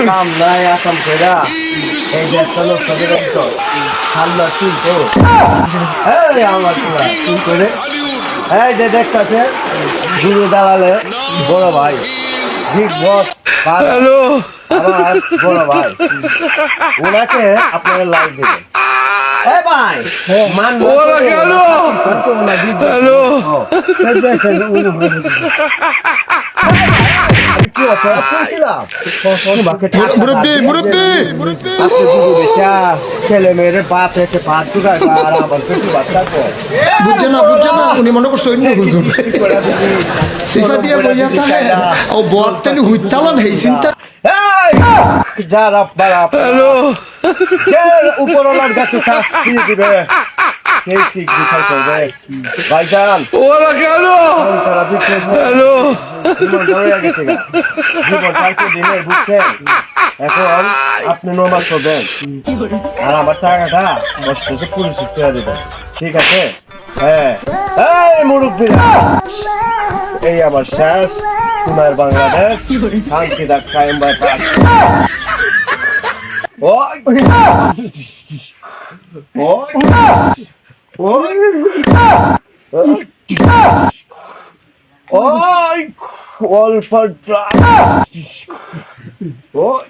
কাম নাই আসাম ফেরা এই যে চলো লোক সবে রক্ত চুল তো এই আমার চুলা চুল করে? এই যে দেখতেছে গুরু দাঁড়ালে বড় ভাই। Big boss hello. বড় ভাই। ওনাকে আপনারা লাইক দেবেন। এ ভাই মান ওরা কেন? হ্যালো বুঝছে না বুঝছে না উনি মনে করছে অন্য বুঝুন সিফা দিয়ে বইয়া তাহলে ও হুইতালান হেই চিন্তা হ্যালো। উপরওয়ালার কাছে শাস্তি দিবে। সেই ঠিক বিচার করবে? ভাইজান। ওরা কেন? তারা বিক্রি হ্যালো। জীবন ধরে গেছে জীবন কালকে দিনের বুঝছেন? এখন আপনি নমাজ করবেন আর আমার টাকাটা কষ্ট করে দেবেন ঠিক আছে? হ্যাঁ। এই মুরব্বী। এই আমার শেষ। তোমার বাংলাদেশ শান্তি কায়েম বা তাক ওই! ওই! ওই! অল্প ওই!